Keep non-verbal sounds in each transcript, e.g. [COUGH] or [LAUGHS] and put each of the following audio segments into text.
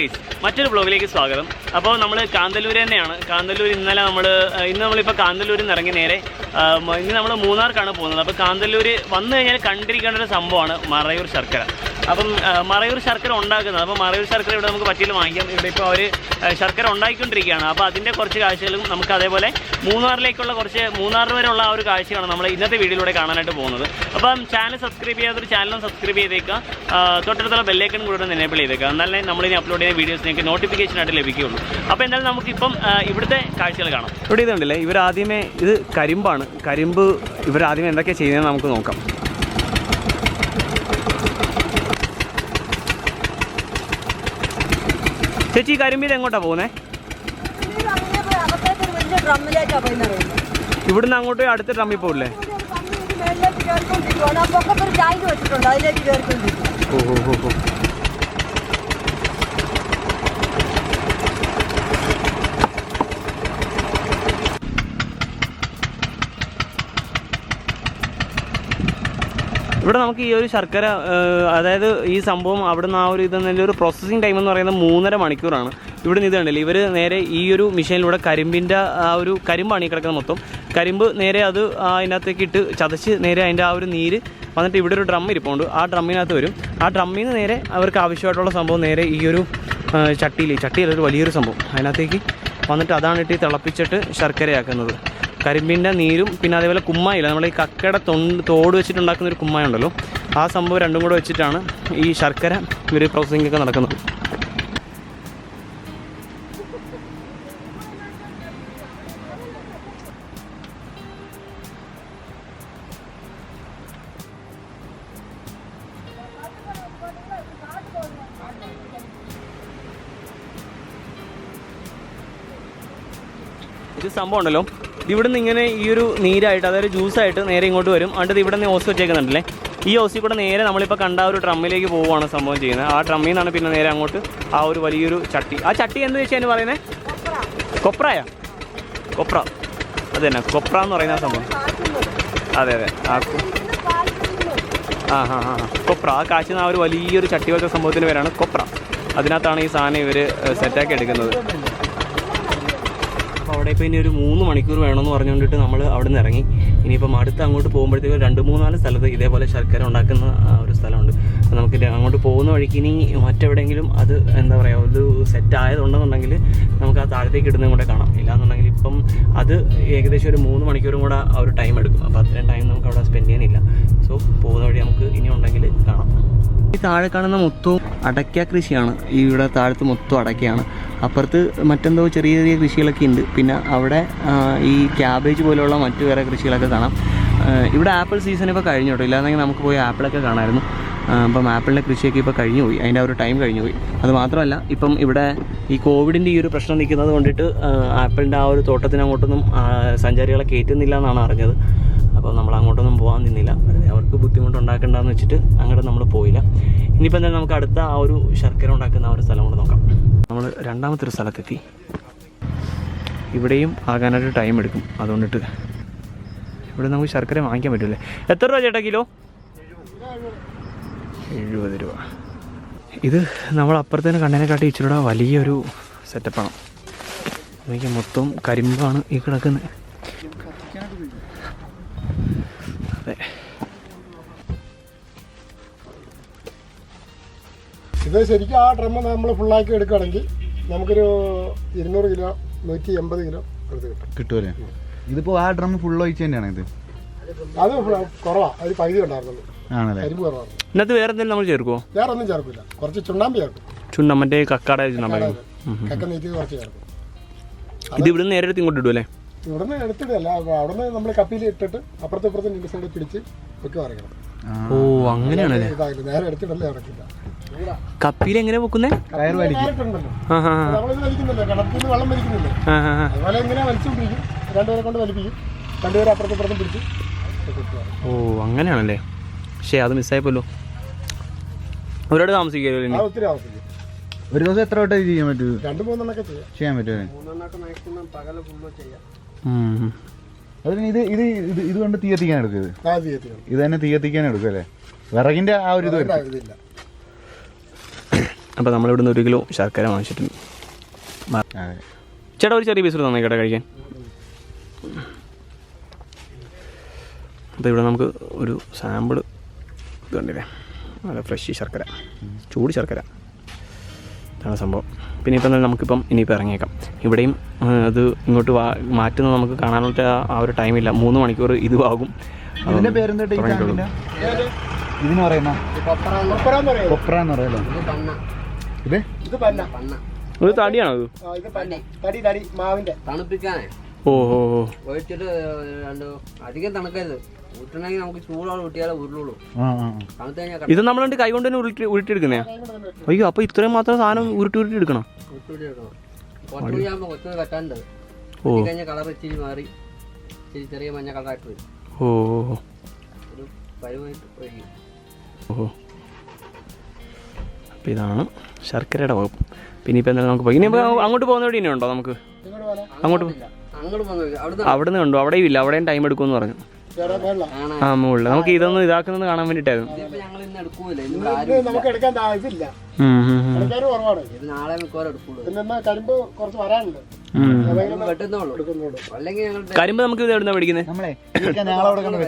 Guys മറ്റൊരു ബ്ലോഗിലേക്ക് സ്വാഗതം. അപ്പോൾ നമ്മൾ കാന്തല്ലൂർ തന്നെയാണ്. കാന്തല്ലൂർ ഇന്നലെ നമ്മൾ ഇന്ന് നമ്മളിപ്പോൾ കാന്തല്ലൂരിൽ നിന്ന് ഇറങ്ങി നേരെ ഇനി നമ്മൾ മൂന്നാർക്കാണ് പോകുന്നത്. അപ്പോൾ കാന്തല്ലൂർ വന്നു കഴിഞ്ഞാൽ കണ്ടിരിക്കേണ്ട ഒരു സംഭവമാണ് മറയൂർ ശർക്കര. അപ്പം മറയൂർ ശർക്കര ഉണ്ടാക്കുന്നത്. അപ്പോൾ മറയൂർ ശർക്കര ഇവിടെ നമുക്ക് പറ്റിയിൽ വാങ്ങിക്കാം. ഇവിടെ ഇപ്പോൾ അവർ ശർക്കര ഉണ്ടാക്കിക്കൊണ്ടിരിക്കുകയാണ് അപ്പോൾ അതിന്റെ കുറച്ച് കാഴ്ചകളും നമുക്ക് അതേപോലെ മൂന്നാറിലേക്കുള്ള കുറച്ച് മൂന്നാർ വരെയുള്ള ആ ഒരു കാഴ്ചയാണ് നമ്മൾ ഇന്നത്തെ വീഡിയോയിലൂടെ കാണാനായിട്ട് പോകുന്നത്. അപ്പം ചാനൽ സബ്സ്ക്രൈബ് ചെയ്യാത്തൊരു ചാനലും സബ്സ്ക്രൈബ് ചെയ്തേക്കുക. തൊട്ടടുത്തുള്ള ബെല്ലേക്കൺ കൂടെ ഒന്ന് എനേബിൾ ചെയ്തേക്കുക. എന്നാലേ നമ്മളിനി അപ്ലോഡ് ചെയ്യുന്ന വീഡിയോസ് നിങ്ങൾക്ക് നോട്ടിഫിക്കേഷൻ ആയിട്ട് ലഭിക്കുകയുള്ളൂ. അപ്പോൾ എന്തായാലും നമുക്കിപ്പം ഇവിടുത്തെ കാഴ്ചകൾ കാണാം. ഇവിടെ ഇതുണ്ടല്ലേ? ഇവരാദ്യമേ ഇത് കരിമ്പാണ്. കരിമ്പ് ഇവരാദ്യമേ എന്തൊക്കെയാണ് ചെയ്യുന്നതെന്ന് നമുക്ക് നോക്കാം. ചേച്ചി ഈ കരിമ്പ് ഇത് എങ്ങോട്ടാണ് പോയി നിറയുന്നത് ഇവിടുന്ന് അങ്ങോട്ട് അടുത്ത ഡ്രമ്മിൽ പോകില്ലേ ഓഹോ കയറിക്കൊണ്ടിരിക്കും ഓ ഇവിടെ നമുക്ക് ഈ ഒരു ശർക്കര അതായത് ഈ സംഭവം അവിടുന്ന് ആ ഒരു ഇതെന്നതിന്റെ ഒരു പ്രോസസ്സിങ് ടൈം എന്ന് പറയുന്നത് മൂന്നര മണിക്കൂറാണ്. ഇവിടുന്ന് ഇത് കണ്ടില്ല? ഇവർ നേരെ ഈ ഒരു മെഷീനിലൂടെ കരിമ്പിന്റെ ആ ഒരു കരിമ്പാണ് ഈ കിടക്കുന്നത് മൊത്തം. കരിമ്പ് നേരെ അത് അതിനകത്തേക്ക് ഇട്ട് ചതച്ച് നേരെ അതിന്റെ ആ ഒരു നീര് വന്നിട്ട് ഇവിടെ ഒരു ഡ്രം ഇരിപ്പുണ്ട്. ആ ഡ്രമ്മിനകത്ത് വരും. ആ ഡ്രമ്മിൽ നിന്ന് നേരെ അവർക്ക് ആവശ്യമായിട്ടുള്ള സംഭവം നേരെ ഈ ഒരു ചട്ടിയിൽ ചട്ടിയിൽ ഒരു വലിയൊരു സംഭവം. അതിനകത്തേക്ക് വന്നിട്ട് അതാണ് ഇട്ട് തിളപ്പിച്ചിട്ട് ശർക്കരയാക്കുന്നത്. കരിമ്പിന്റെ നീരും പിന്നെ അതേപോലെ കുമ്മായില്ല. നമ്മൾ ഈ കക്കയുടെ തൊണ്ട് തോട് വെച്ചിട്ടുണ്ടാക്കുന്ന ഒരു കുമ്മായ ഉണ്ടല്ലോ. ആ സംഭവം രണ്ടും കൂടെ വെച്ചിട്ടാണ് ഈ ശർക്കര ഇവർ പ്രോസസ്സിംഗ് ഒക്കെ നടക്കുന്നത്. ഇത് സംഭവം ഉണ്ടല്ലോ. ഇവിടുന്ന് ഇങ്ങനെ ഈ ഒരു നീരായിട്ട് അതായത് ജ്യൂസായിട്ട് നേരെ ഇങ്ങോട്ട് വരും. എന്നിട്ട് ഇവിടെ നിന്ന് ഓസ് വെച്ചേക്കുന്നുണ്ടല്ലേ? ഈ ഓസിൽ കൂടെ നേരെ നമ്മളിപ്പോൾ കണ്ട ആ ഒരു ഡ്രമ്മിലേക്ക് പോവുകയാണ് സംഭവം ചെയ്യുന്നത്. ആ ഡ്രമ്മിൽ നിന്നാണ് പിന്നെ നേരെ അങ്ങോട്ട് ആ ഒരു വലിയൊരു ചട്ടി. ആ ചട്ടി എന്ത് വെച്ചാൽ പറയുന്നത് കൊപ്രായ. കൊപ്ര. അത് തന്നെ. കൊപ്ര എന്ന് പറയുന്ന സംഭവം. അതെ അതെ. ആ ആ ഹാ ഹാ കൊപ്ര. ആ കാച്ചുന്ന ആ ഒരു വലിയൊരു ചട്ടി വെച്ച സംഭവത്തിന് പേരാണ് കൊപ്ര. അതിനകത്താണ് ഈ സാധനം ഇവർ സെറ്റാക്കി എടുക്കുന്നത്. ഇപ്പോൾ ഇനി ഒരു മൂന്ന് മണിക്കൂർ വേണമെന്ന് പറഞ്ഞുകൊണ്ടിട്ട് നമ്മൾ അവിടെ നിന്ന് ഇറങ്ങി. ഇനിയിപ്പം അടുത്ത് അങ്ങോട്ട് പോകുമ്പോഴത്തേക്ക് രണ്ട് മൂന്നാൽ സ്ഥലത്ത് ഇതേപോലെ ശർക്കര ഉണ്ടാക്കുന്ന ഒരു സ്ഥലമുണ്ട്. അപ്പോൾ നമുക്ക് അങ്ങോട്ട് പോകുന്ന വഴിക്ക് ഇനി മറ്റെവിടെയെങ്കിലും അത് എന്താ പറയുക ഒരു സെറ്റ് ആയതുണ്ടെന്നുണ്ടെങ്കിൽ നമുക്ക് ആ താഴത്തേക്ക് ഇടുന്നതും കൂടെ കാണാം. ഇല്ലാന്നുണ്ടെങ്കിൽ ഇപ്പം അത് ഏകദേശം ഒരു മൂന്ന് മണിക്കൂറും കൂടെ ആ ഒരു ടൈം എടുക്കും. അപ്പോൾ അത്രയും ടൈം നമുക്ക് അവിടെ സ്പെൻഡ് ചെയ്യാനില്ല. സോ പോകുന്ന വഴി നമുക്ക് ഇനി ഉണ്ടെങ്കിൽ കാണാം. ഈ താഴെ കാണുന്ന മൊത്തവും അടയ്ക്ക കൃഷിയാണ്. ഇവിടെ താഴത്ത് മൊത്തം അടയ്ക്കയാണ്. അപ്പുറത്ത് മറ്റെന്തോ ചെറിയ ചെറിയ കൃഷികളൊക്കെ ഉണ്ട്. പിന്നെ അവിടെ ഈ ക്യാബേജ് പോലെയുള്ള മറ്റു വേറെ കൃഷികളൊക്കെ കാണാം. ഇവിടെ ആപ്പിൾ സീസൺ ഇപ്പോൾ കഴിഞ്ഞു കേട്ടോ. ഇല്ലാന്നെങ്കിൽ നമുക്ക് പോയി ആപ്പിളൊക്കെ കാണാമായിരുന്നു. അപ്പം ആപ്പിളിന്റെ കൃഷിയൊക്കെ ഇപ്പോൾ കഴിഞ്ഞു പോയി. അതിന്റെ ഒരു ടൈം കഴിഞ്ഞു പോയി. അത് മാത്രമല്ല ഇപ്പം ഇവിടെ ഈ കോവിഡിന്റെ ഈ ഒരു പ്രശ്നം നിൽക്കുന്നത് കൊണ്ടിട്ട് ആപ്പിളിന്റെ ആ ഒരു തോട്ടത്തിനങ്ങോട്ടൊന്നും സഞ്ചാരികളെ കയറ്റുന്നില്ല എന്നാണ് അറിഞ്ഞത്. അപ്പോൾ നമ്മൾ അങ്ങോട്ടൊന്നും പോകാൻ നിന്നില്ല. അവർക്ക് ബുദ്ധിമുട്ടുണ്ടാക്കണ്ടെന്ന് വെച്ചിട്ട് അങ്ങോട്ട് നമ്മൾ പോയില്ല. ഇനിയിപ്പോൾ എന്തായാലും നമുക്ക് അടുത്ത ആ ഒരു ശർക്കര ഉണ്ടാക്കുന്ന ആ ഒരു സ്ഥലം കൂടെ നോക്കാം. നമ്മൾ രണ്ടാമത്തെ ഒരു സ്ഥലത്തെത്തി. ഇവിടെയും ആകാനായിട്ട് ടൈം എടുക്കും. അതുകൊണ്ടിട്ട് ഇവിടെ നമുക്ക് ശർക്കര വാങ്ങിക്കാൻ പറ്റില്ലേ? എത്ര രൂപ ചേട്ടാ കിലോ? എഴുപത് രൂപ. ഇത് നമ്മൾ അപ്പുറത്തേന് കണ്ണേനെക്കാട്ടി ഇച്ചിരൂടെ വലിയൊരു സെറ്റപ്പാണ് എനിക്ക് മൊത്തം കരിമ്പാണ് ഈ കിടക്കുന്നത്. ഇത് ശരിക്കും ആ ഡ്രമ്മ നമ്മൾ ഫുള്ളാക്കി എടുക്കുകയാണെങ്കിൽ നമുക്കൊരു ഇരുന്നൂറ് കിലോ നൂറ്റി എൺപത് കിലോ എടുത്ത് കിട്ടും. കിട്ടുമല്ലേ ഇതിപ്പോ ആ ഡ്രം ഫുൾ ഒഴിച്ച് തന്നെയാണ് ഇത്? അത് കുറവാ. അതിൽ പകുതി ഉണ്ടായിരുന്നുള്ളൂ. ആണല്ലേ? കരിമ്പ് കുറവാണ്. ഇന്നത്തെ വേറെ എന്തെങ്കിലും നമ്മൾ ചേർക്കുമോ വേറെ ഒന്നും ചേർക്കില്ല കുറച്ച് ചുണ്ണാമ്പ് ചേർക്കും. ചുണ്ട മറ്റേ കക്കാട ചുണ്ണാമ്പ. കക്ക കുറച്ച് ചേർക്കും. ഇത് ഇവിടുന്ന് നേരെ എടുത്ത് ഇങ്ങോട്ട് ഇടുമല്ലേ ഇവിടുന്ന് എടുത്തിടല്ല. അവിടുന്ന് നമ്മൾ കപ്പിയിൽ ഇട്ടിട്ട് അപ്പുറത്തെ ഇപ്പുറത്തെ നിമിഷം പിടിച്ച് ഒക്കെ വരയ്ക്കണം ഓ അങ്ങനെയാണല്ലേ? ഇതാകില്ല നേരെ എടുത്തിടല്ലേ ഇറക്കില്ല. കപ്പിയിൽ എങ്ങനെ പൊക്കുന്നേ കയർ വലിക്കും ഓ അങ്ങനെയാണല്ലേ? പക്ഷേ അത് മിസ്സായപ്പോലോ. ഒരുപാട് താമസിക്കുമല്ലോ ഒത്തിരി ഒരു ദിവസം എത്ര വട്ടം ഇത് ചെയ്യാൻ പറ്റും? രണ്ട് മൂന്നെണ്ണൊക്കെ ചെയ്യാൻ പറ്റുമോ. അതിന് ഇത് ഇത് ഇത് ഇത് കൊണ്ട് തീയത്തിക്കാൻ എടുക്കും ഇത് ഇത് തന്നെ തീയത്തിക്കാൻ എടുക്കും അല്ലേ? വിറകിന്റെ ആ ഒരു ഇത് വരും നമ്മളിവിടെ നിന്ന് നമ്മളിവിടുന്ന് ഒരു കിലോ ശർക്കര വാങ്ങിച്ചിട്ടുണ്ട് അതെ. ചേട്ടാ ഒരു ചെറിയ പീസ് തന്നെ കേട്ടോ കഴിക്കാൻ. അപ്പോൾ ഇവിടെ നമുക്ക് ഒരു സാമ്പിൾ ഇത് കണ്ടില്ലേ നല്ല ഫ്രഷ് ശർക്കര. ചൂട് ശർക്കര. ഇതാണ് സംഭവം. പിന്നെ ഇപ്പം തന്നെ നമുക്കിപ്പം ഇനിയിപ്പോൾ ഇറങ്ങിയേക്കാം. ഇവിടെയും അത് ഇങ്ങോട്ട് വാ മാറ്റുന്നത് നമുക്ക് കാണാനായിട്ട് ആ- ഒരു ടൈമില്ല മൂന്ന് മണിക്കൂർ ഇതുവാകും ഇതിന്റെ പേരെന്താ ഈ തുടങ്ങിയിട്ടുള്ളൂ. ടാങ്കിന്റെ ഇതിന് പറയുന്ന? കൊപ്ര എന്ന് പറയല്ലോ. ഇത്? ഇത് പന്ന ഇത് തടിയാണോ ഇത്? ആ, ഇത് പന്ന. തടി തടി മാവിന്റെ. തണുപ്പിക്കാനേ. ഓ ഓ ഓ. ഒഴിച്ചിട്ട് രണ്ട് അധികം തണുക്കരുത്. നമുക്ക് ചൂടോടെ ഉരുളുള്ളൂ. തണുത്ത് കഴിഞ്ഞാൽ ഇത് നമ്മളുണ്ട് കൈ കൊണ്ട് തന്നെ ഉരുട്ടി ഉരുട്ടിയെടുക്കുന്നേ? അയ്യോ അപ്പൊ ഇത്രയും മാത്രം സാധനം ഉരുട്ടി ഉരുട്ടി എടുക്കണം? ഉരുട്ടി എടുക്കണം കറ്റാണ്ട് ഓ. കളർ ഇച്ചിരി മാറി. ഇച്ചിരി ചെറിയ മഞ്ഞ കളറായിട്ട് വരും. ഓ ഓ, ഒരു പരുവായിട്ട് ഒഴിക്കും ഓ. അപ്പോൾ ഇതാണ്. ശർക്കരയുടെ വകുപ്പ്. പിന്നെ ഇപ്പം എന്തായാലും നമുക്ക് പോയി. ഇനി അങ്ങോട്ട് പോകുന്ന വഴി ഇനി ഉണ്ടോ നമുക്ക്? അങ്ങോട്ട് അവിടുന്ന് അവിടെ നിന്ന് ഉണ്ടോ? അവിടെയും ഇല്ല. അവിടെയും ടൈം എടുക്കുമെന്ന് പറഞ്ഞു. ആ മുകളിൽ നമുക്ക് ഇതൊന്നും ഇതാക്കുന്നത് കാണാൻ വേണ്ടിട്ടായിരുന്നു നമുക്ക് എടുക്കാൻ ഇതില്ല കരിമ്പ് നമുക്ക് ഇത് എവിടുന്ന മേടിക്കുന്നത് നമ്മളെ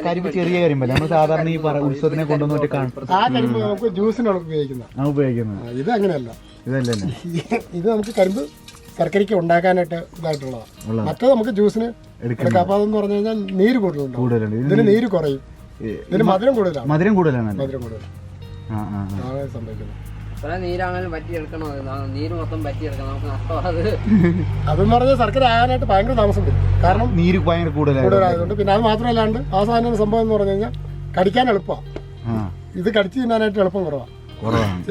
കരിമ്പ് ചെറിയ കരിമ്പല്ലേ? നമ്മൾ സാധാരണ ഈ ഉത്സവത്തിനെ കൊണ്ടുവന്നിട്ട് കാണും. ആ കരിമ്പ് നമുക്ക് ജ്യൂസിനാണ് ഉപയോഗിക്കുന്നത്. ഇത് അങ്ങനെയല്ല ഇതല്ലല്ലേ? ഇത് നമുക്ക് കരിമ്പ് ശർക്കരയ്ക്ക് ഉണ്ടാക്കാനായിട്ട് ഇതായിട്ടുള്ളതാണ്. മറ്റേ നമുക്ക് ജ്യൂസിന് എടുക്കാം. അപ്പൊ അതെന്ന് പറഞ്ഞു കഴിഞ്ഞാൽ നീര് കൂടുതലുണ്ടാവും. കൂടുതലുണ്ട്. ഇതിന് നീര് കുറയും. ഇതിന് മധുരം കൂടുതലാണ്. മധുരം കൂടുതലാണ് മധുരം കൂടുതലാണ്. സംഭവിക്കുന്നത്. [LAUGHS] അതെന്ന് പറഞ്ഞാൽ ശർക്കര ആകാനായിട്ട് ഭയങ്കര താമസം വരും. കാരണം നീര് ഭയങ്കര കൂടുതലായതുകൊണ്ട്. പിന്നെ അത് മാത്രമല്ലാണ്ട് ആ സാധനം സംഭവം എന്ന് പറഞ്ഞു കഴിഞ്ഞാൽ കടിക്കാൻ എളുപ്പമാണ് ഇത് കടിച്ചു തിന്നാനായിട്ട് എളുപ്പം കുറവാണ്. കുറവാണ്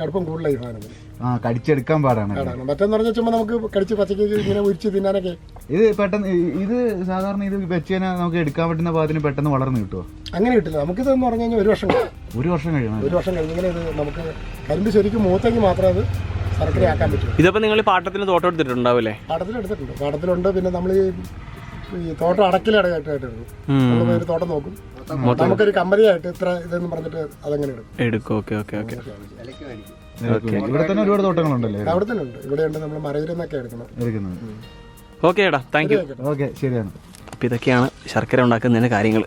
കടുപ്പം കൂടുതലായി സാധനത്തിന് ആ കടിച്ചെടുക്കാൻ പാടാണ്. കേടാണ് മറ്റേന്ന് പറഞ്ഞാൽ ചുമ്മാ നമുക്ക് കടിച്ച് പച്ചക്ക് ഇങ്ങനെ ഉരിച്ച് തിന്നാനൊക്കെ. ഇത് പെട്ടെന്ന് ഇത് സാധാരണ ഇത് വെച്ച് കഴിഞ്ഞാൽ നമുക്ക് എടുക്കാൻ പറ്റുന്ന പാകത്തിന് പെട്ടെന്ന് വളർന്ന് കിട്ടുമോ അങ്ങനെ കിട്ടില്ല. നമുക്കിതെന്ന് പറഞ്ഞു കഴിഞ്ഞാൽ ഒരു വർഷം കഴിയും. ഒരു വർഷം കഴിയണം ഒരു വർഷം കഴിഞ്ഞ് ഇങ്ങനെ ഇത് നമുക്ക് കരിമ്പ് ശരിക്കും മൂത്തെങ്കിൽ മാത്രമേ അത് ശർക്കരയാക്കാൻ പറ്റും ഇതിപ്പോൾ നിങ്ങൾ പാട്ടത്തിന് തോട്ടം എടുത്തിട്ടുണ്ടാവില്ലേ പാടത്തിലെടുത്തിട്ടുണ്ട് പാടത്തിലുണ്ട് പിന്നെ നമ്മൾ ഈ ഈ തോട്ടം അടക്കിലടയായിട്ടായിട്ട് എടുക്കും. നമ്മൾ ഒരു തോട്ടം നോക്കും. നമുക്കൊരു കമ്പനിയായിട്ട് ഇത്ര ഇതെന്ന് പറഞ്ഞിട്ട് അതങ്ങനെ എടുക്കും. എടുക്കും. Okay okay okay. ഇവിടെ തന്നെ ഒരുപാട് തോട്ടങ്ങളുണ്ടല്ലേ? അവിടെ തന്നെ ഉണ്ട്. ഇവിടെയുണ്ട് നമ്മൾ മരവിരുന്നൊക്കെ എടുക്കണം. ഓക്കെ എടാ താങ്ക് യു ഓക്കെ ശരിയാണ്. അപ്പോൾ ഇതൊക്കെയാണ് ശർക്കര ഉണ്ടാക്കുന്നതിന്റെ കാര്യങ്ങൾ.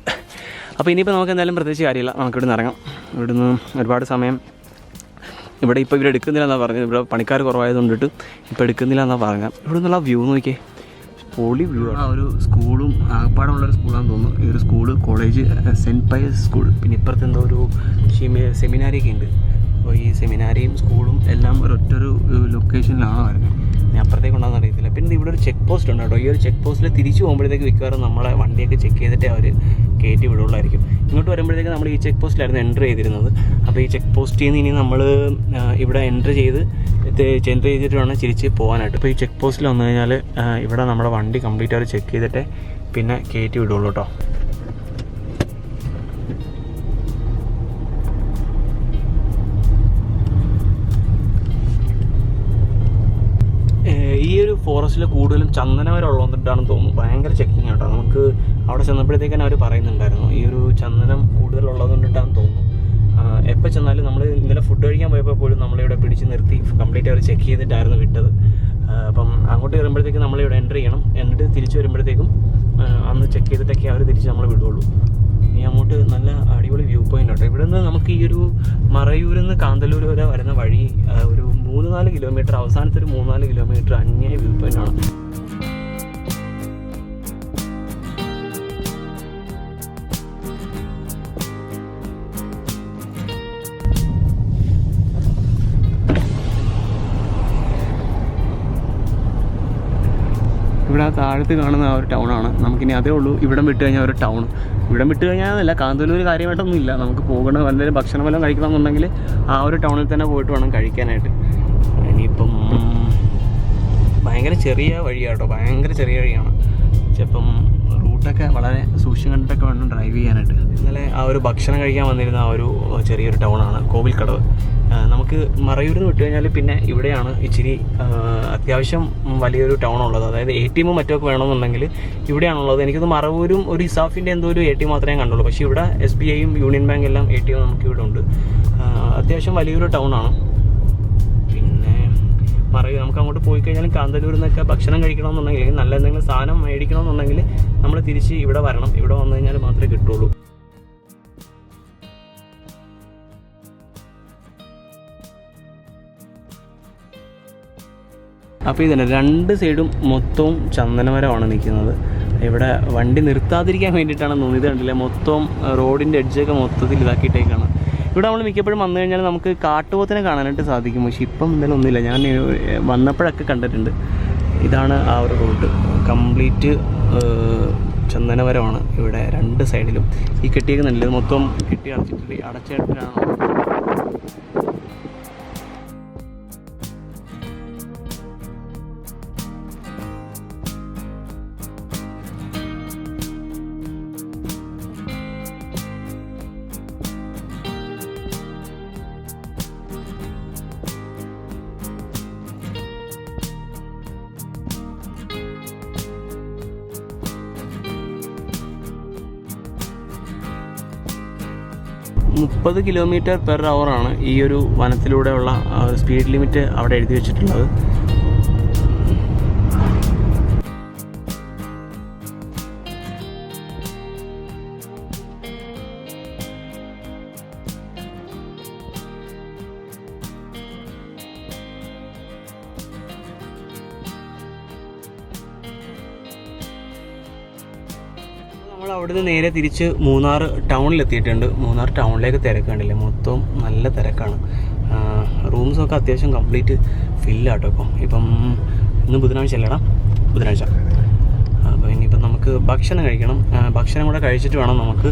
അപ്പോൾ ഇനിയിപ്പോൾ നമുക്ക് എന്തായാലും പ്രത്യേകിച്ച് കാര്യമില്ല. നമുക്ക് ഇവിടെ നിന്ന് ഇറങ്ങാം. ഇവിടുന്ന് ഒരുപാട് സമയം ഇവിടെ ഇപ്പോൾ ഇവർ എടുക്കുന്നില്ല എന്നാണ് പറഞ്ഞത്. ഇവിടെ പണിക്കാർ കുറവായതുകൊണ്ടിട്ട് ഇപ്പോൾ എടുക്കുന്നില്ല എന്നാണ് പറഞ്ഞത്. ഇവിടെ നിന്നുള്ള വ്യൂ നോക്കിയേ. പൊളി വ്യൂ ആണ്. ആ ഒരു സ്കൂളും ആകപ്പാടുള്ളൊരു സ്കൂളാണെന്ന് തോന്നുന്നു. ഈ ഒരു school college saint Pius school പിന്നെ ഇപ്പുറത്ത് എന്തോ ഒരു സെമിനാരിയൊക്കെ ഉണ്ട്. അപ്പോൾ ഈ സെമിനാരിയും സ്കൂളും എല്ലാം ഒരൊറ്റൊരു ലൊക്കേഷനിലാണ് വരുന്നത് ഇനി അപ്പുറത്തേക്ക് ഉണ്ടാകുന്ന അറിയത്തില്ല. പിന്നെ ഇവിടെ ഒരു ചെക്ക് പോസ്റ്റ് ഉണ്ട് കേട്ടോ. ഈ ഒരു ചെക്ക് പോസ്റ്റിൽ തിരിച്ചു പോകുമ്പോഴത്തേക്ക് മിക്കവാറും നമ്മളെ വണ്ടിയൊക്കെ ചെക്ക് ചെയ്തിട്ടേ അവർ കയറ്റി വിടുള്ളായിരിക്കും. ഇങ്ങോട്ട് വരുമ്പോഴത്തേക്ക് നമ്മൾ ഈ ചെക്ക് പോസ്റ്റിലായിരുന്നു എന്റർ ചെയ്തിരുന്നത്. അപ്പോൾ ഈ ചെക്ക് പോസ്റ്റിൽ നിന്ന് ഇനി നമ്മൾ ഇവിടെ എന്റർ ചെയ്ത് എന്റർ ചെയ്തിട്ട് വേണം തിരിച്ച് പോകാനായിട്ട്. അപ്പോൾ ഈ ചെക്ക് പോസ്റ്റിൽ വന്നു കഴിഞ്ഞാൽ ഇവിടെ നമ്മുടെ വണ്ടി കംപ്ലീറ്റ് അവർ ചെക്ക് ചെയ്തിട്ടേ പിന്നെ കയറ്റി വിടുള്ളൂ കേട്ടോ. ഫോറസ്റ്റിൽ കൂടുതലും ചന്ദനമരം ഉള്ളതുകൊണ്ടിട്ടാണെന്ന് തോന്നുന്നു. ഭയങ്കര ചെക്കിങ് കേട്ടോ നമുക്ക് അവിടെ ചെന്നപ്പോഴത്തേക്കാണ് അവർ പറയുന്നുണ്ടായിരുന്നു ഈ ഒരു ചന്ദനം കൂടുതലുള്ളതുകൊണ്ടിട്ടാണെന്ന് തോന്നുന്നു. എപ്പോൾ ചെന്നാലും നമ്മൾ ഇന്നലെ ഫുഡ് കഴിക്കാൻ പോയപ്പോൾ പോലും നമ്മളിവിടെ പിടിച്ച് നിർത്തി കംപ്ലീറ്റ് അവർ ചെക്ക് ചെയ്തിട്ടായിരുന്നു വിട്ടത്. അപ്പം അങ്ങോട്ട് കയറുമ്പോഴത്തേക്ക് നമ്മളിവിടെ എന്റർ ചെയ്യണം. എന്നിട്ട് തിരിച്ചു വരുമ്പോഴത്തേക്കും അന്ന് ചെക്ക് ചെയ്തിട്ടൊക്കെ അവർ തിരിച്ച് നമ്മൾ വിടുള്ളൂ ഇനി അങ്ങോട്ട് നല്ല അടിപൊളി വ്യൂ പോയിന്റ് ഉണ്ട് ഇവിടെ നിന്ന് നമുക്ക് ഈ ഒരു മറയൂരിൽ നിന്ന് കാന്തല്ലൂർ വരെ വരുന്ന വഴി ഒരു മൂന്ന് നാല് കിലോമീറ്റർ അവസാനത്തെ ഒരു മൂന്നാൽ കിലോമീറ്റർ അന്യായ വ്യൂ പോയിന്റ് ആണ്. ഇവിടെ ആ താഴത്ത് കാണുന്ന ആ ഒരു ടൗൺ ആണ്. നമുക്കിനി അതേ ഉള്ളൂ. ഇവിടം വിട്ട് കഴിഞ്ഞാൽ ഒരു ടൗൺ ഇവിടം വിട്ട് കഴിഞ്ഞാൽ അല്ല കാന്തല്ലൂർ കാര്യമായിട്ടൊന്നും ഇല്ല നമുക്ക് പോകണ എന്തെങ്കിലും ഭക്ഷണം വല്ലതും കഴിക്കണമെന്നുണ്ടെങ്കിൽ ആ ഒരു ടൗണിൽ തന്നെ പോയിട്ട് വേണം കഴിക്കാനായിട്ട്. ഭയങ്കര ചെറിയ വഴിയാണ് കേട്ടോ ഭയങ്കര ചെറിയ വഴിയാണ്. ചിലപ്പം റൂട്ടൊക്കെ വളരെ സൂക്ഷിച്ചു കണ്ടിട്ടൊക്കെ വേണം ഡ്രൈവ് ചെയ്യാനായിട്ട്. ഇന്നലെ ആ ഒരു ഭക്ഷണം കഴിക്കാൻ വന്നിരുന്ന ആ ഒരു ചെറിയൊരു ടൗണാണ് കോവിൽക്കടവ്. നമുക്ക് മറയൂരിൽ നിന്ന് വിട്ടു കഴിഞ്ഞാൽ പിന്നെ ഇവിടെയാണ് ഇച്ചിരി അത്യാവശ്യം വലിയൊരു ടൗൺ ഉള്ളത് അതായത് എ ടി എമ്മും മറ്റൊക്കെ വേണമെന്നുണ്ടെങ്കിൽ ഇവിടെയാണുള്ളത്. എനിക്കത് മറവൂരും ഒരു ഇസാഫിന്റെ എന്തോ ഒരു എ ടി എം മാത്രമേ കണ്ടുള്ളൂ. പക്ഷേ ഇവിടെ എസ് ബി ഐയും യൂണിയൻ ബാങ്ക് എല്ലാം എ ടി എം നമുക്ക് ഇവിടെ ഉണ്ട്. അത്യാവശ്യം വലിയൊരു ടൗൺ ആണ് മറവി നമുക്ക് അങ്ങോട്ട് പോയി കഴിഞ്ഞാൽ കാന്തല്ലൂരിൽ നിന്നൊക്കെ ഭക്ഷണം കഴിക്കണമെന്നുണ്ടെങ്കിൽ നല്ല എന്തെങ്കിലും സാധനം മേടിക്കണമെന്നുണ്ടെങ്കിൽ നമ്മൾ തിരിച്ച് ഇവിടെ വരണം. ഇവിടെ വന്നു കഴിഞ്ഞാൽ മാത്രമേ കിട്ടുള്ളൂ. അപ്പോൾ ഇതന്നെ രണ്ട് സൈഡും മൊത്തവും ചന്ദനമരമാണ് നിൽക്കുന്നത്. ഇവിടെ വണ്ടി നിർത്താതിരിക്കാൻ വേണ്ടിയിട്ടാണ് തോന്നിയത് കണ്ടില്ലേ? മൊത്തം റോഡിന്റെ എഡ്ജൊക്കെ മൊത്തത്തിൽ ഇതാക്കിയിട്ടേക്കാണ്. ഇവിടെ നമ്മൾ മിക്കപ്പോഴും വന്നു കഴിഞ്ഞാൽ നമുക്ക് കാട്ടുപോത്തിനെ കാണാനായിട്ട് സാധിക്കും. പക്ഷേ ഇപ്പം എന്തായാലും ഒന്നുമില്ല. ഞാൻ വന്നപ്പോഴൊക്കെ കണ്ടിട്ടുണ്ട്. ഇതാണ് ആ ഒരു റൂട്ട്. കംപ്ലീറ്റ് ചന്ദനമരമാണ് ഇവിടെ രണ്ട് സൈഡിലും. ഈ കെട്ടിയൊക്കെ നല്ലത് മൊത്തം കെട്ടി അടച്ചിട്ടുണ്ട്. അടച്ചിട്ടാണ് മുപ്പത് കിലോമീറ്റർ പെർ അവറാണ് ഈ ഒരു വനത്തിലൂടെയുള്ള സ്പീഡ് ലിമിറ്റ് അവിടെ എഴുതി വെച്ചിട്ടുള്ളത്. നമ്മൾ അവിടുന്ന് നേരെ തിരിച്ച് മൂന്നാർ ടൗണിൽ എത്തിയിട്ടുണ്ട് മൂന്നാർ ടൗണിലേക്ക് തിരക്ക് കണ്ടില്ലേ? മൊത്തം നല്ല തിരക്കാണ്. റൂംസൊക്കെ അത്യാവശ്യം കംപ്ലീറ്റ് ഫില്ലാട്ടോ ഇപ്പം. ഇപ്പം ഇന്ന് ബുധനാഴ്ച അല്ലേടാ? ബുധനാഴ്ച. അപ്പോൾ ഇനിയിപ്പം നമുക്ക് ഭക്ഷണം കഴിക്കണം. ഭക്ഷണം കൂടെ കഴിച്ചിട്ട് വേണം നമുക്ക്.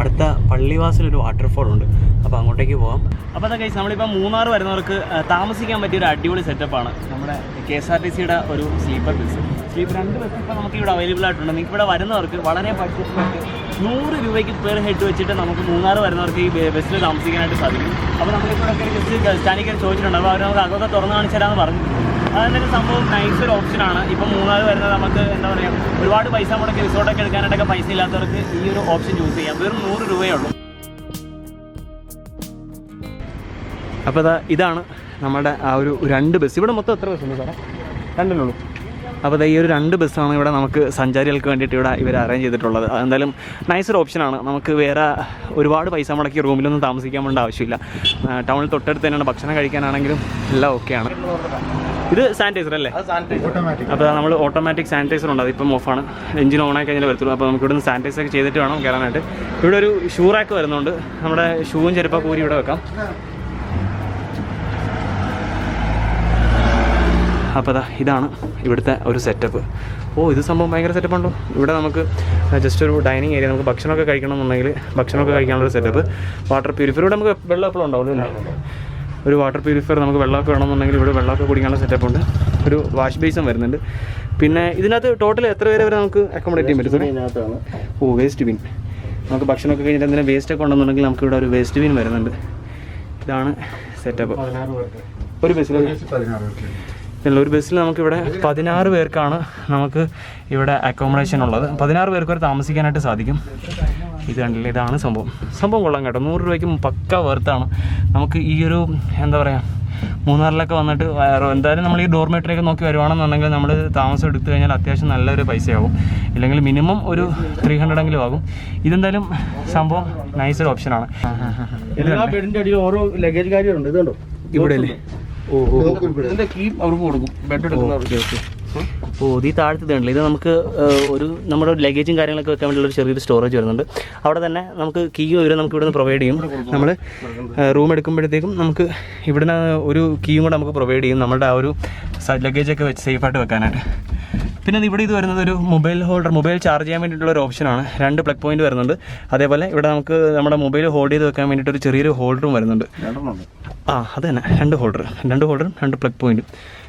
അടുത്ത പള്ളിവാസിലൊരു വാട്ടർഫോൾ ഉണ്ട് അപ്പോൾ അങ്ങോട്ടേക്ക് പോകാം അപ്പോൾ അതൊക്കെ നമ്മളിപ്പോൾ മൂന്നാർ വരുന്നവർക്ക് താമസിക്കാൻ പറ്റിയ ഒരു അടിപൊളി സെറ്റപ്പാണ് നമ്മുടെ കെ എസ് ആർ ടി സിയുടെ ഒരു സ്ലീപ്പർ ബസ് സ്ലീപ്പർ രണ്ട് ബസ് ഇപ്പം നമുക്ക് ഇവിടെ അവൈലബിൾ ആയിട്ടുണ്ട്. നിങ്ങൾക്ക് ഇവിടെ വരുന്നവർക്ക് വളരെ ബഡ്ജറ്റിലേക്ക് നൂറ് രൂപയ്ക്ക് പെർ ഹെഡ് വെച്ചിട്ട് നമുക്ക് മൂന്നാർ വരുന്നവർക്ക് ഈ ബസ്സിൽ താമസിക്കാനായിട്ട് സാധിക്കും. അപ്പോൾ ഒക്കെ ജസ്റ്റ് സ്റ്റാൻഡിക്കാൻ ചോദിച്ചിട്ടുണ്ട്. അപ്പോൾ അവർ നമുക്ക് അതൊക്കെ തുറന്ന് കാണിച്ചു തരാമെന്ന് പറഞ്ഞു. അതെന്തൊരു സംഭവം നൈസ് ഒരു ഓപ്ഷനാണ് ഇപ്പം മൂന്നാർ വരുന്നത് നമുക്ക് എന്താ പറയുക ഒരുപാട് പൈസ മുടക്കി റിസോർട്ടൊക്കെ എടുക്കാനായിട്ടൊക്കെ പൈസ ഇല്ലാത്തവർക്ക് ഈ ഒരു ഓപ്ഷൻ ചൂസ് ചെയ്യാം. വെറും നൂറ് രൂപയേ ഉള്ളൂ. അപ്പോൾ ഇതാ ഇതാണ് നമ്മുടെ ആ ഒരു രണ്ട് ബസ് ഇവിടെ മൊത്തം എത്ര ബസ്സുണ്ട് സാറേ? രണ്ടെണ്ണേ ഉള്ളൂ. അപ്പോൾ ദാ ഈ ഒരു രണ്ട് ബസ്സാണ് ഇവിടെ നമുക്ക് സഞ്ചാരികൾക്ക് വേണ്ടിയിട്ട് ഇവിടെ ഇവർ അറേഞ്ച് ചെയ്തിട്ടുള്ളത്. അതെന്തായാലും നൈസൊരു ഓപ്ഷനാണ് നമുക്ക് വേറെ ഒരുപാട് പൈസ മുടക്കി റൂമിലൊന്നും താമസിക്കാൻ വേണ്ട ആവശ്യമില്ല. ടൗണിൽ തൊട്ടടുത്ത് തന്നെയാണ് ഭക്ഷണം കഴിക്കാനാണെങ്കിലും എല്ലാം ഓക്കെയാണ് ഇത് സാനിറ്റൈസർ അല്ലേ? ഓട്ടോമാറ്റിക് അപ്പോൾ നമ്മൾ ഓട്ടോമാറ്റിക് സാനിറ്റൈസർ ഉണ്ട്. അതിപ്പം ഓഫാണ് എഞ്ചിൻ ഓൺ ആയി കഴിഞ്ഞാൽ വരത്തുള്ളൂ. അപ്പോൾ നമുക്ക് ഇവിടുന്ന് സാനിറ്റൈസർ ഒക്കെ ചെയ്തിട്ട് വേണം കയറാനായിട്ട് ഇവിടെ ഒരു ഷൂ റാക്ക് വരുന്നുണ്ട്. നമ്മുടെ ഷൂവും ചെരുപ്പ കൂരി ഇവിടെ വെക്കാം. അപ്പോൾ അതാ ഇതാണ് ഇവിടുത്തെ ഒരു സെറ്റപ്പ് ഓ ഇത് സംഭവം ഭയങ്കര സെറ്റപ്പ് ഉണ്ടോ? ഇവിടെ നമുക്ക് ജസ്റ്റ് ഒരു ഡൈനിങ് ഏരിയ നമുക്ക് ഭക്ഷണമൊക്കെ കഴിക്കണമെന്നുണ്ടെങ്കിൽ ഭക്ഷണമൊക്കെ കഴിക്കാനുള്ള ഒരു സെറ്റപ്പ് വാട്ടർ പ്യൂരിഫയർ ഇവിടെ നമുക്ക് വെള്ളം എപ്പോഴും ഉണ്ടാവും അല്ലേ? ഒരു വാട്ടർ പ്യൂരിഫയർ നമുക്ക് വെള്ളമൊക്കെ വേണമെന്നുണ്ടെങ്കിൽ ഇവിടെ വെള്ളമൊക്കെ കുടിക്കാനുള്ള സെറ്റപ്പ് ഉണ്ട്. ഒരു വാഷ് ബേസും വരുന്നുണ്ട്. പിന്നെ ഇതിനകത്ത് ടോട്ടൽ എത്ര പേരെ വരെ നമുക്ക് അക്കോമഡേറ്റ് ചെയ്യാൻ പറ്റും? ഓ വേസ്റ്റ് ബിൻ നമുക്ക് ഭക്ഷണമൊക്കെ കഴിഞ്ഞിട്ട് എന്തെങ്കിലും വേസ്റ്റ് ഒക്കെ ഉണ്ടെന്നുണ്ടെങ്കിൽ നമുക്ക് ഇവിടെ ഒരു വേസ്റ്റ് ബിൻ വരുന്നുണ്ട്. ഇതാണ് സെറ്റപ്പ് ഒരു ബസ്സിൽ ഒരു ബസ്സിൽ നമുക്കിവിടെ പതിനാറ് പേർക്കാണ് നമുക്ക് ഇവിടെ അക്കോമഡേഷൻ ഉള്ളത്. പതിനാറ് പേർക്ക് വരെ താമസിക്കാനായിട്ട് സാധിക്കും. ഇത് കണ്ടില്ല? ഇതാണ് സംഭവം. സംഭവം കൊള്ളാം കേട്ടോ. നൂറ് രൂപയ്ക്ക് പക്ക വെർത്താണ് നമുക്ക് ഈ ഒരു എന്താ പറയുക മൂന്നാറിലൊക്കെ വന്നിട്ട് വയറോ എന്തായാലും നമ്മൾ ഈ ഡോർമെറ്ററിയൊക്കെ നോക്കി വരുവാണെന്നുണ്ടെങ്കിൽ നമ്മൾ താമസം എടുത്തു കഴിഞ്ഞാൽ അത്യാവശ്യം നല്ലൊരു പൈസയാകും ഇല്ലെങ്കിൽ മിനിമം ഒരു ത്രീ ഹൺഡ്രഡ് എങ്കിലും ആകും. ഇതെന്തായാലും സംഭവം നൈസൊരു ഓപ്ഷനാണ് ഓരോ ലഗേജ് കാര്യമുണ്ട് ഇതുണ്ടോ ഇവിടെ അല്ലേ ഇതിന്റെ കീ അവർക്ക് കൊടുക്കും. ബെഡ് എടുക്കുന്നവർക്ക് ഓ ഇത് ഈ താഴത്തെ ഇതുണ്ടല്ലോ. ഇത് നമുക്ക് ഒരു നമ്മുടെ ലഗേജും കാര്യങ്ങളൊക്കെ വെക്കാൻ വേണ്ടിയുള്ള ഒരു ചെറിയൊരു സ്റ്റോറേജ് വരുന്നുണ്ട്. അവിടെ തന്നെ നമുക്ക് കീ വരെ നമുക്ക് ഇവിടുന്ന് പ്രൊവൈഡ് ചെയ്യും. നമ്മൾ റൂം എടുക്കുമ്പോഴത്തേക്കും നമുക്ക് ഇവിടുന്ന് ഒരു കീയും കൂടെ നമുക്ക് പ്രൊവൈഡ് ചെയ്യും. നമ്മുടെ ആ ഒരു ലഗേജൊക്കെ വെച്ച് സേഫായിട്ട് വെക്കാനായിട്ട്. പിന്നെ ഇവിടെ ഇത് വരുന്നത് ഒരു മൊബൈൽ ഹോൾഡർ മൊബൈൽ ചാർജ് ചെയ്യാൻ വേണ്ടിയിട്ടുള്ള ഒരു ഓപ്ഷനാണ് രണ്ട് പ്ലഗ് പോയിന്റ് വരുന്നുണ്ട്. അതേപോലെ ഇവിടെ നമുക്ക് നമ്മുടെ മൊബൈൽ ഹോൾഡ് ചെയ്ത് വെക്കാൻ വേണ്ടിയിട്ട് ഒരു ചെറിയൊരു ഹോൾഡറും വരുന്നുണ്ട്. ആ അത് തന്നെ. രണ്ട് ഹോൾഡർ. രണ്ട് ഹോൾഡറും രണ്ട് പ്ലഗ് പോയിന്റും.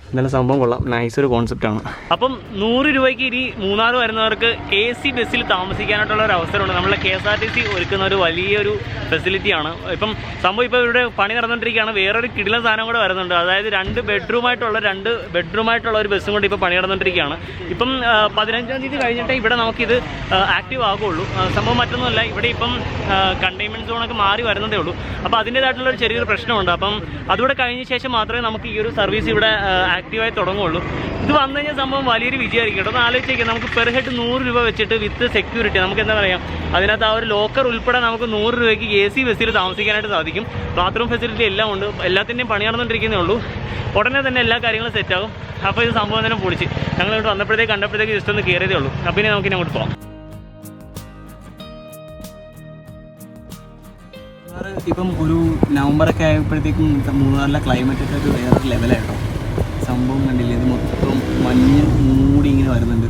എന്നാലും സംഭവം കൊള്ളാം. നൈസ് ഒരു കോൺസെപ്റ്റ് ആണ്. അപ്പം നൂറ് രൂപയ്ക്ക് ഇനി മൂന്നാർ വരുന്നവർക്ക് എ സി ബസ്സിൽ താമസിക്കാനായിട്ടുള്ള ഒരു അവസരമുണ്ട്. നമ്മളെ K S R T C ഒരുക്കുന്ന ഒരു വലിയൊരു ഫെസിലിറ്റിയാണ് ഇപ്പം സംഭവം ഇപ്പോൾ ഇവിടെ പണി നടന്നുകൊണ്ടിരിക്കുകയാണ്. വേറൊരു കിടിലൻ സാധനം കൂടെ വരുന്നുണ്ട്. അതായത് രണ്ട് ബെഡ്റൂമായിട്ടുള്ള രണ്ട് ബെഡ്റൂമായിട്ടുള്ള ഒരു ബസ്സും കൊണ്ട് ഇപ്പോൾ പണി നടന്നുകൊണ്ടിരിക്കുകയാണ്. ഇപ്പം പതിനഞ്ചാം തീയതി കഴിഞ്ഞിട്ടേ ഇവിടെ നമുക്കിത് ആക്റ്റീവ് ആകുള്ളൂ സംഭവം മറ്റൊന്നുമല്ല. ഇവിടെ ഇപ്പം കണ്ടെയ്ൻമെന്റ് സോണൊക്കെ മാറി വരുന്നതേ ഉള്ളൂ. അപ്പോൾ അതിന്റേതായിട്ടുള്ള ഒരു ചെറിയൊരു പ്രശ്നമുണ്ട്. അപ്പം അതുകൂടെ കഴിഞ്ഞ ശേഷം മാത്രമേ നമുക്ക് ഈ ഒരു സർവീസ് ഇവിടെ ആക്റ്റീവായി തുടങ്ങുള്ളൂ ഇത് വന്നു കഴിഞ്ഞാൽ സംഭവം വലിയൊരു വിജയമായിരിക്കും കേട്ടോ. ഒന്ന് ആലോചിച്ചേക്കാം നമുക്ക് പെർ ഹെഡ് നൂറ് രൂപ വെച്ചിട്ട് വിത്ത് സെക്യൂരിറ്റി നമുക്ക് എന്താ പറയുക അതിനകത്ത് ആ ഒരു ലോക്കർ ഉൾപ്പെടെ നമുക്ക് നൂറ് രൂപയ്ക്ക് എ സി ബസ്സിൽ താമസിക്കാനായിട്ട് സാധിക്കും. ബാത്റൂം ഫെസിലിറ്റി എല്ലാം ഉണ്ട്. എല്ലാത്തിന്റെയും പണി നടന്നുകൊണ്ടിരിക്കുന്നേ ഉള്ളൂ. ഉടനെ തന്നെ എല്ലാ കാര്യങ്ങളും സെറ്റാകും അപ്പോൾ ഇത് സംഭവം തന്നെ പൊളിച്ച്. ഞങ്ങൾ ഇവിടെ വന്നപ്പോഴത്തേക്ക് കണ്ടപ്പോഴത്തേക്ക് ജസ്റ്റ് ഒന്ന് കയറിയതേ ഉള്ളൂ. അപ്പോൾ ഇനി നമുക്ക് ഇനി അങ്ങോട്ട് പോകാം. ഇപ്പം ഒരു നവംബറൊക്കെ ആയപ്പോഴത്തേക്കും മൂന്നാറിലെ ക്ലൈമറ്റൊക്കെ ഒരു വേറെ ലെവലായിട്ടോ സംഭവം കണ്ടില്ലേ? ഇത് മൊത്തം മഞ്ഞ് മൂടി ഇങ്ങനെ വരുന്നുണ്ട്.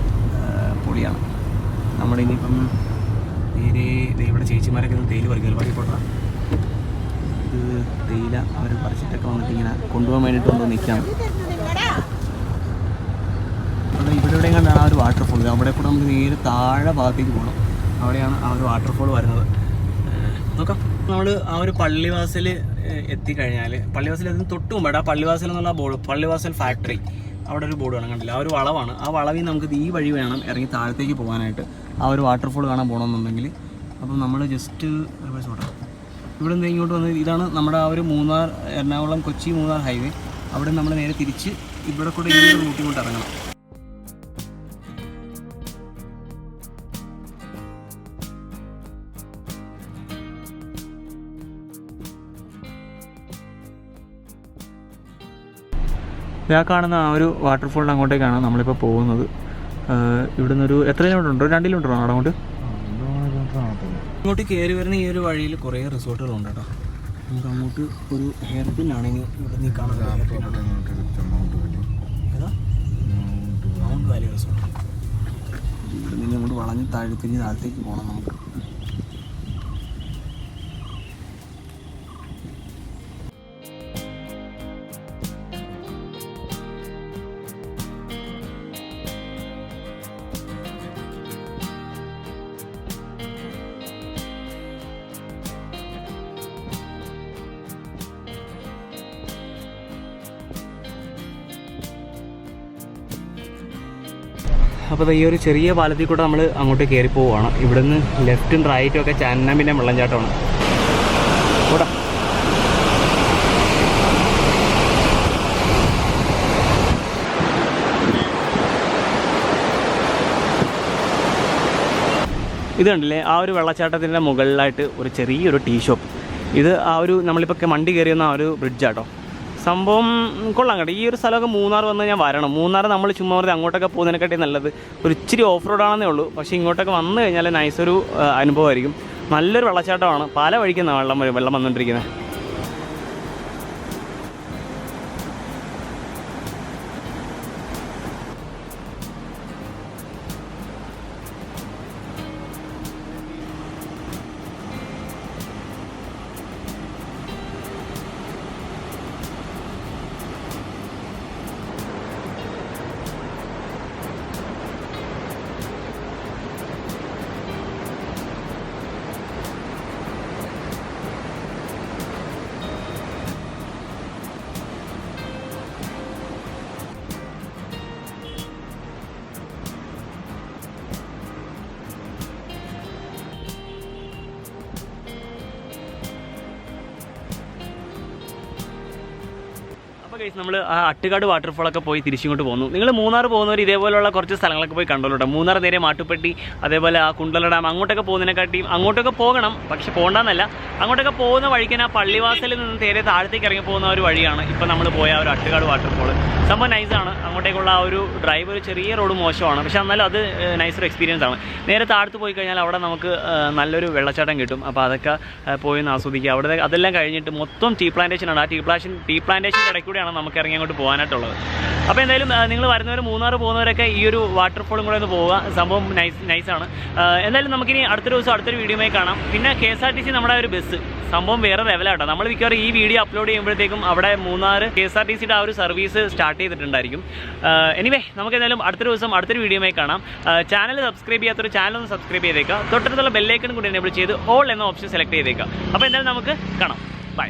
പൊളിയാണ്. നമ്മുടെ ഇനിയിപ്പം നേരെ ഇവിടെ ചേച്ചിമാരൊക്കെ തേയില പറിക്കുക ഒരുപാട് പോട്ടാ. ഇത് തേയില അവർ പറിച്ചിട്ടൊക്കെ വന്നിട്ട് ഇങ്ങനെ കൊണ്ടുപോകാൻ വേണ്ടിയിട്ട് വന്ന് നിൽക്കാം ഇവിടെ ഇവിടെ കണ്ടാണ് ആ ഒരു വാട്ടർഫോൾ അവിടെ കൂടെ നമുക്ക് നേരെ താഴെ ഭാഗത്തേക്ക് പോകണം അവിടെയാണ് ആ ഒരു വാട്ടർഫോൾ വരുന്നത്. നോക്കാം. നമ്മൾ ആ ഒരു പള്ളിവാസൽ എത്തിക്കഴിഞ്ഞാൽ പള്ളിവാസൽ അതിന് തൊട്ട് മുമ്പായിട്ട് ആ പള്ളിവാസൽ എന്നുള്ള ബോർഡ് പള്ളിവാസൽ ഫാക്ടറി. അവിടെ ഒരു ബോർഡ് കാണാൻ കണ്ടില്ല? ആ ഒരു വളവാണ്. ആ വളവിൽ നമുക്ക് ഈ വഴി വേണം ഇറങ്ങി താഴത്തേക്ക് പോകാനായിട്ട്. ആ ഒരു വാട്ടർഫോൾ കാണാൻ പോകണമെന്നുണ്ടെങ്കിൽ അപ്പം നമ്മൾ ജസ്റ്റ് ഇവിടെ നിന്ന് ഇങ്ങോട്ട് വന്ന് ഇതാണ് നമ്മുടെ ആ ഒരു മൂന്നാർ എറണാകുളം കൊച്ചി മൂന്നാർ ഹൈവേ അവിടെ നമ്മൾ നേരെ തിരിച്ച് ഇവിടെ കൂടെ ഈ റൂട്ടിൽ കൊണ്ട് ഇറങ്ങണം. ഇതാ കാണുന്ന ആ ഒരു വാട്ടർഫോളിന്റെ അങ്ങോട്ടേക്കാണ് നമ്മളിപ്പോൾ പോകുന്നത്. ഇവിടുന്ന് ഒരു എത്ര കിലോമീറ്റർ ഉണ്ടോ? രണ്ട് കിലോമീറ്റർ ആണോ അങ്ങോട്ട്? ഇങ്ങോട്ട് കയറി വരുന്ന ഈ ഒരു വഴിയിൽ കുറേ റിസോർട്ടുകളുണ്ട് കേട്ടോ. നമുക്ക് അങ്ങോട്ട് ഒരു ഹെയർ പിൻ ആണെങ്കിൽ ഇവിടെ നീ കാണാൻ വാലി റിസോർട്ട് ഇവിടെ നിന്ന് അങ്ങോട്ട് വളഞ്ഞ് താഴെ താഴെത്തിരിഞ്ഞ് താഴത്തേക്ക് പോകണം നമുക്ക്. അപ്പോൾ ഈ ഒരു ചെറിയ പാലത്തിൽ കൂടെ നമ്മൾ അങ്ങോട്ട് കയറി പോവുകയാണ് ഇവിടുന്ന് ലെഫ്റ്റും റൈറ്റും ഒക്കെ ചന്നമ്പിന്റെ വെള്ളംചാട്ടമാണ് കൂടാ ഇത് കണ്ടില്ലേ? ആ ഒരു വെള്ളച്ചാട്ടത്തിന്റെ മുകളിലായിട്ട് ഒരു ചെറിയൊരു ടീ ഷോപ്പ്. ഇത് ആ ഒരു നമ്മളിപ്പോൾ മണ്ടി കയറിയുന്ന ആ ഒരു ബ്രിഡ്ജാട്ടോ സംഭവം കൊള്ളാം കേട്ടോ. ഈ ഒരു സ്ഥലമൊക്കെ മൂന്നാർ വന്ന് ഞാൻ വരണം. മൂന്നാർ നമ്മൾ ചുമ്മാ വെറുതെ അങ്ങോട്ടൊക്കെ പോകുന്നതിനെക്കാട്ടി നല്ലത്. ഒരു ഇച്ചിരി ഓഫ് റോഡാണെന്നേ ഉള്ളൂ. പക്ഷേ ഇങ്ങോട്ടൊക്കെ വന്നു കഴിഞ്ഞാൽ നൈസൊരു അനുഭവമായിരിക്കും. നല്ലൊരു വെള്ളച്ചാട്ടമാണ്. പല വഴിക്കുന്ന വെള്ളം വെള്ളം വന്നുകൊണ്ടിരിക്കുന്നത് ഗൈസ് നമ്മൾ ആ അട്ടുകാട് വാട്ടർഫോളൊക്കെ പോയി തിരിച്ചിങ്ങോട്ട് പോകുന്നു നിങ്ങൾ മൂന്നാർ പോകുന്നവർ ഇതേപോലെയുള്ള കുറച്ച് സ്ഥലങ്ങളൊക്കെ പോയി കണ്ടോളൂ കേട്ടോ മൂന്നാർ നേരെ മാട്ടുപ്പെട്ടി അതേപോലെ ആ കുണ്ടല ഡാം അങ്ങോട്ടൊക്കെ പോകുന്നതിനെക്കാട്ടിയും അങ്ങോട്ടൊക്കെ പോകണം. പക്ഷെ പോകണ്ടെന്നല്ല അങ്ങോട്ടൊക്കെ പോകുന്ന വഴിക്ക് ആ പള്ളിവാസലിൽ നിന്ന് നേരെ താഴത്തേക്ക് ഇറങ്ങി പോകുന്ന ഒരു വഴിയാണ് ഇപ്പം നമ്മൾ പോയ ഒരു അട്ടുകാട് വാട്ടർഫോൾ സംഭവം നൈസാണ് അങ്ങോട്ടേക്കുള്ള ആ ഒരു ഡ്രൈവ് ഒരു ചെറിയ റോഡ് മോശമാണ്. പക്ഷെ എന്നാലും അത് നൈസൊരു എക്സ്പീരിയൻസ് ആണ്. നേരെ താഴത്ത് പോയി കഴിഞ്ഞാൽ അവിടെ നമുക്ക് നല്ലൊരു വെള്ളച്ചാട്ടം കിട്ടും. അപ്പോൾ അതൊക്കെ പോയി ഒന്ന് ആസ്വദിക്കുക അവിടെ അതെല്ലാം കഴിഞ്ഞിട്ട് മൊത്തം ടീ പ്ലാന്റേഷൻ ആണ്. ആ ടീ പ്ലാഷൻ ടീ പ്ലാന്റേഷന്റെ ഇടയ്ക്കൂടെയാണ് നമുക്ക് ഇറങ്ങി അങ്ങോട്ട് പോകാനായിട്ടുള്ളത്. അപ്പോൾ എന്തായാലും നിങ്ങൾ വരുന്നവർ മൂന്നാർ പോകുന്നവരൊക്കെ ഈ ഒരു വാട്ടർഫോളും കൂടെ ഒന്ന് പോവുക. സംഭവം നൈസ് നൈസാണ് എന്തായാലും നമുക്കിനി അടുത്തൊരു ദിവസം അടുത്തൊരു വീഡിയോയുമായി കാണാം. പിന്നെ K S R T C നമ്മുടെ ഒരു ബസ് സംഭവം വേറെ ലെവലാട്ടോ നമ്മൾ മിക്കവാറും ഈ വീഡിയോ അപ്ലോഡ് ചെയ്യുമ്പോഴത്തേക്കും അവിടെ Munnar K S R T സിയുടെ ആ ഒരു സർവീസ് സ്റ്റാർട്ട് ചെയ്തിട്ടുണ്ടായിരിക്കും. എനിവേ നമുക്ക് എന്തായാലും അടുത്തൊരു ദിവസം അടുത്തൊരു വീഡിയോയുമായി കാണാം. ചാനൽ സബ്സ്ക്രൈബ് ചെയ്യാത്തൊരു ചാനൽ ഒന്ന് സബ്സ്ക്രൈബ് ചെയ്തേക്കുക. തൊട്ടടുത്തുള്ള ബെല്ലൈക്കൺ കൂടി എനേബിൾ ചെയ്ത് ഓൾ എന്ന ഓപ്ഷൻ സെലക്ട് ചെയ്തേക്കുക. അപ്പോൾ എന്തായാലും നമുക്ക് കാണാം. ബൈ